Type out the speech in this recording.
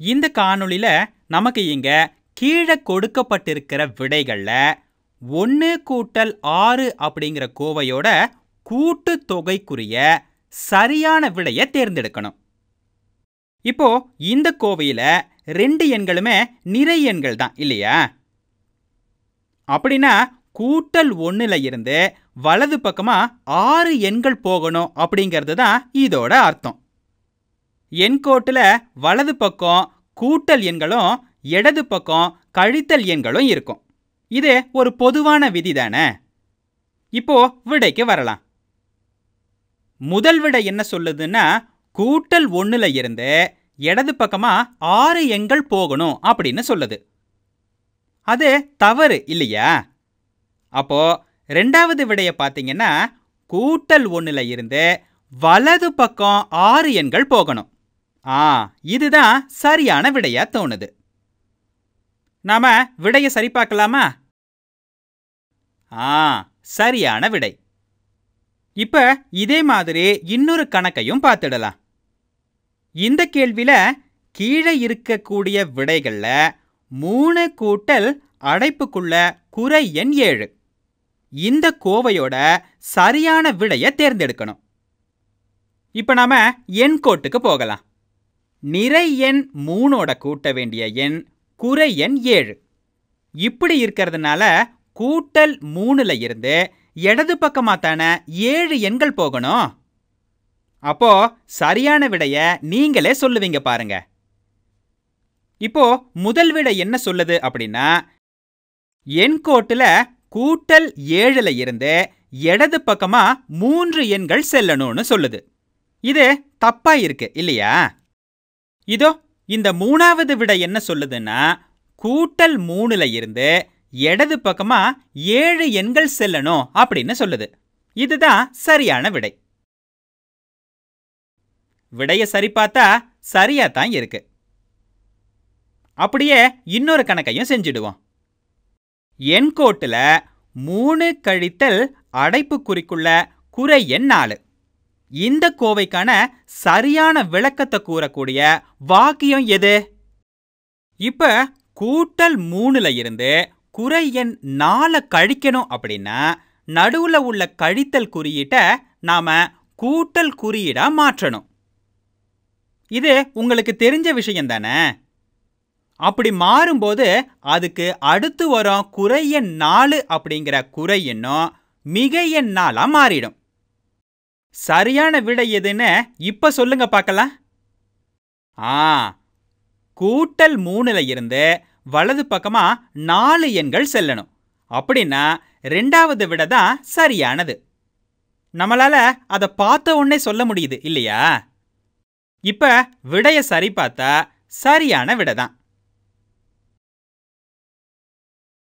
இந்த காணொளியில நமக்கு இங்கே கீழே கொடுக்கப்பட்டிருக்கிற விடைகள்ல ஒன்று கூட்டல் ஆறு அப்படிங்கிற கோவையோட கூட்டு தொகைக்குரிய சரியான விடையை தேர்ந்தெடுக்கணும். இப்போ இந்த கோவையில ரெண்டு எண்களுமே நிறை எண்கள் தான் இல்லையா? அப்படின்னா கூட்டல் ஒன்றில் இருந்து வலது பக்கமா ஆறு எண்கள் போகணும் அப்படிங்கிறது தான் இதோட அர்த்தம். எண்கோட்டுல வலது பக்கம் கூட்டல் எண்களும் இடது பக்கம் கழித்தல் எண்களும் இருக்கும். இது ஒரு பொதுவான விதி தானே? இப்போ விடைக்கு வரலாம். முதல் விடை என்ன சொல்லுதுன்னா கூட்டல் ஒன்றில் இருந்து இடது பக்கமா ஆறு எண்கள் போகணும் அப்படின்னு சொல்லுது. அது தவறு இல்லையா? அப்போ ரெண்டாவது விடையை பார்த்தீங்கன்னா கூட்டல் ஒன்றில் இருந்து வலது பக்கம் ஆறு எண்கள் போகணும். ஆ இதுதான் சரியான விடையா தோணுது. நாம விடையை சரி பார்க்கலாமா? ஆ சரியான விடை. இப்ப இதே மாதிரி இன்னொரு கணக்கையும் பார்த்துடலாம். இந்த கேள்வியில கீழே இருக்கக்கூடிய விடைகள்ல மூணு கூட்டல் அடைப்புக்குள்ள குறை எண் ஏழு. இந்த கோவையோட சரியான விடையை தேர்ந்தெடுக்கணும். இப்ப நாம எண் கோட்டுக்கு போகலாம். நிறை எண் மூணோட கூட்ட வேண்டிய எண் குறை எண் ஏழு. இப்படி இருக்கிறதுனால கூட்டல் மூணுல இருந்து இடது பக்கமா தானே ஏழு எண்கள் போகணும்? அப்போ சரியான விடைய நீங்களே சொல்லுவீங்க பாருங்க. இப்போ முதல் விடை என்ன சொல்லுது அப்படின்னா எண் கோட்டில் கூட்டல் ஏழுல இருந்து இடது பக்கமா மூன்று எண்கள் செல்லணும்னு சொல்லுது. இது தப்பா இருக்கு இல்லையா? இதோ இந்த மூணாவது விடை என்ன சொல்லுதுன்னா கூட்டல் மூணுல இருந்து இடது பக்கமா ஏழு எண்கள் செல்லணும் அப்படின்னு சொல்லுது. இதுதான் சரியான விடை. விடைய சரி பார்த்தா சரியா தான் இருக்கு. அப்படியே இன்னொரு கணக்கையும் செஞ்சிடுவோம். எண் கோட்டுல மூணு கழித்தல் அடைப்புக்குறிக்குள்ள குறை எண் நாலு. இந்த கோவைக்கான சரியான விளக்கத்தை கூறக்கூடிய வாக்கியம் எது? இப்ப கூட்டல் மூணுல இருந்து குறை எண் நாலை கழிக்கணும் அப்படின்னா நடுவுல உள்ள கழித்தல் குறியீட்டை நாம கூட்டல் குறியீடா மாற்றணும். இது உங்களுக்கு தெரிஞ்ச விஷயம் தானே? அப்படி மாறும்போது அதுக்கு அடுத்து வரும் குறை எண் நாலு அப்படிங்கிற குறை எண்ணும் மிக எண் நாளாக மாறிடும். சரியான விடை எதுன்னு இப்ப சொல்லுங்க பார்க்கலாம். ஆ கூட்டல் மூணுல இருந்து வலது பக்கமா நாலு எண்கள் செல்லணும். அப்படின்னா ரெண்டாவது விட தான் சரியானது. நம்மளால அதை பார்த்த உடனே சொல்ல முடியுது இல்லையா? இப்ப விடைய சரி பார்த்தா சரியான விடை தான்.